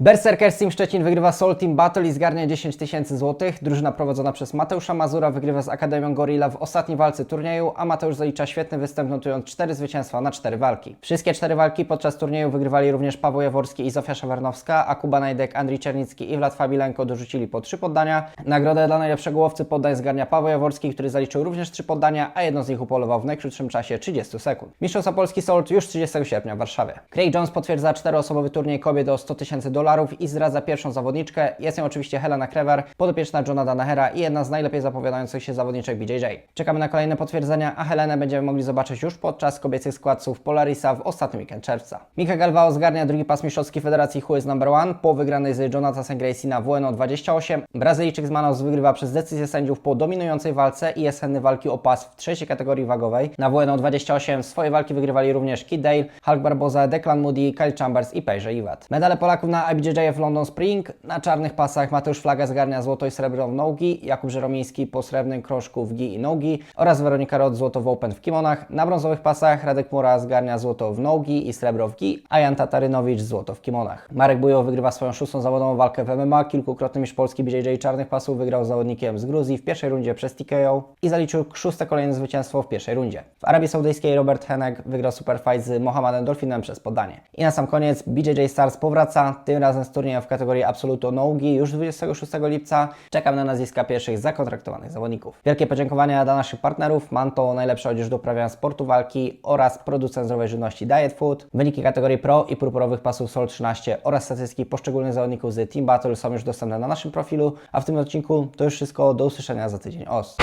Berserker Team Szczecin wygrywa Soul Team Battle i zgarnia 10 tysięcy złotych. Drużyna prowadzona przez Mateusza Mazura wygrywa z Akademią Gorilla w ostatniej walce turnieju, a Mateusz zalicza świetny występ, notując 4 zwycięstwa na 4 walki. Wszystkie 4 walki podczas turnieju wygrywali również Paweł Jaworski i Zofia Szawarnowska, a Kuba Najdek, Andrzej Czernicki i Vlad Fabilenko dorzucili po 3 poddania. Nagrodę dla najlepszego łowcy poddań zgarnia Paweł Jaworski, który zaliczył również 3 poddania, a jedno z nich upolował w najkrótszym czasie 30 sekund. Mistrzostwa Polski Sold już 30 sierpnia w Warszawie. Craig Jones potwierdza czteroosobowy turniej kobiet o 100 tysięcy dolarów i zdradza pierwszą zawodniczkę. Jest nią oczywiście Helena Krewer, podopieczna Johna Danahera i jedna z najlepiej zapowiadających się zawodniczek BJJ. Czekamy na kolejne potwierdzenia, a Helenę będziemy mogli zobaczyć już podczas kobiecych składców Polarisa w ostatni weekend czerwca. Mika Galvao zgarnia drugi pas mistrzowski Federacji Who is Number One po wygranej z Jonathan Gracie na WNO 28. Brazylijczyk z Manaus wygrywa przez decyzję sędziów po dominującej walce i jest walki o pas w trzeciej kategorii wagowej. Na WNO 28 swoje walki wygrywali również Kid Dale, Hulk Barboza, Declan Moody, Kyle Chambers i Pejże Iwat. Medale Polaków na IBJJF London Spring. Na czarnych pasach Mateusz Flaga zgarnia złoto i srebro w nogi, Jakub Żeromiński po srebrnym krożku w gi i nogi oraz Weronika Rod złoto w open w kimonach. Na brązowych pasach Radek Mura zgarnia złoto w nogi i srebro w gi, a Jan Tatarynowicz złoto w kimonach. Marek Bujo wygrywa swoją szóstą zawodową walkę w MMA, kilkukrotny mistrz Polski BJJ czarnych pasów wygrał z zawodnikiem z Gruzji w pierwszej rundzie przez TKO i zaliczył szóste kolejne zwycięstwo w pierwszej rundzie. W Arabii Saudyjskiej Robert Henek wygrał superfight z Mohamedem Dolfinem przez podanie. I na sam koniec BJJ Stars powraca, tym razem z turniejem w kategorii Absoluto Nogi już 26 lipca. Czekam na nazwiska pierwszych zakontraktowanych zawodników. Wielkie podziękowania dla naszych partnerów Manto, najlepsza odzież do uprawiania sportu walki oraz producent zdrowej żywności Diet Food. Wyniki kategorii Pro i purpurowych pasów Sol 13 oraz statystyki poszczególnych zawodników z Team Battle są już dostępne na naszym profilu, a w tym odcinku to już wszystko. Do usłyszenia za tydzień. Os!